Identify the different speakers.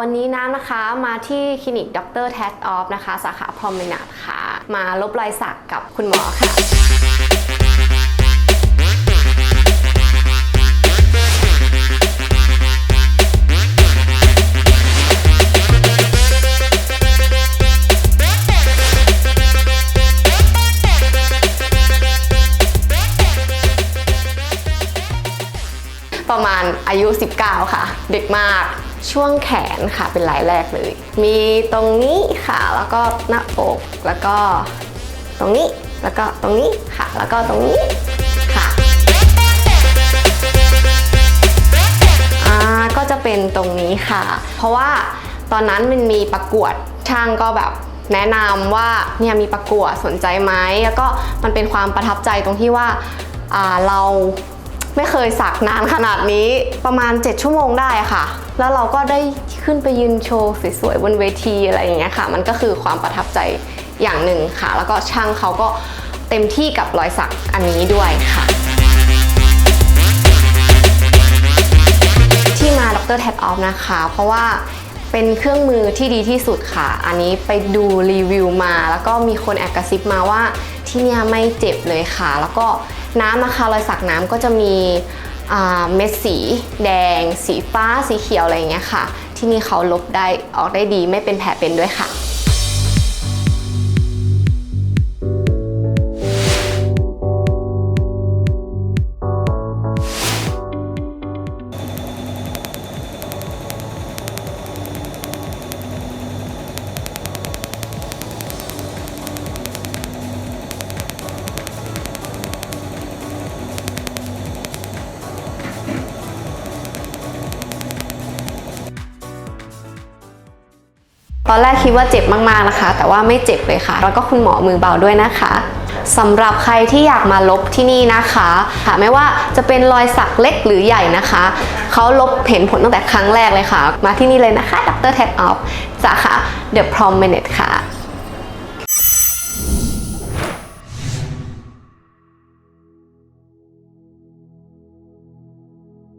Speaker 1: วันนี้น้ำนะคะมาที่คลินิกดรแท็ออฟนะคะ สาขาพรอมเมนาดค่ะ มาลบรอยสักกับคุณหมอค่ะประมาณอายุ 19 ค่ะ เด็กมาก ช่วงแขนค่ะเป็นรายแรกเลย มีตรงนี้ค่ะแล้วก็หน้าอกแล้วก็ตรงนี้แล้วก็ตรงนี้ค่ะ แล้วก็ตรงนี้ค่ะอ่าก็จะเป็นตรงนี้ค่ะ เพราะว่าตอนนั้นมันมีประกวดช่างก็แบบแนะนำว่าเนี่ยมีประกวดสนใจไหมแล้วก็มันเป็นความประทับใจตรงที่ว่าอ่าเรา ไม่เคยสักนานขนาดนี้ประมาณ 7 ชั่วโมงได้ค่ะ แล้วเราก็ได้ขึ้นไปยืนโชว์สวยๆบนเวทีอะไรอย่างเงี้ยค่ะ มันก็คือความประทับใจอย่างหนึ่งค่ะ แล้วก็ช่างเขาก็เต็มที่กับรอยสักอันนี้ด้วยค่ะ ที่มาดรแท็บออฟนะคะ เพราะว่าเป็นเครื่องมือที่ดีที่สุดค่ะ อันนี้ไปดูรีวิวมา แล้วก็มีคนแอบกระซิบมาว่าที่เนี่ยไม่เจ็บเลยค่ะ แล้วก็ น้ำนะคะรอยสักน้ำก็จะมีเม็ดสี แดง สีฟ้า สีเขียวอะไรอย่างเงี้ยค่ะ ที่นี่เขาลบได้ออกได้ดีไม่เป็นแผลเป็นด้วยค่ะ ตอนแรกคิดว่าเจ็บมากๆนะคะ แต่ว่าไม่เจ็บเลยค่ะ แล้วก็คุณหมอมือเบาด้วยนะคะสำหรับใครที่อยากมาลบที่นี่นะคะค่ะไม่ว่าจะเป็นรอยสักเล็กหรือใหญ่นะคะ เขาลบเห็นผลตั้งแต่ครั้งแรกเลยค่ะ มาที่นี่เลยนะคะดรแท็กออฟสาขา The Promenade ค่ะ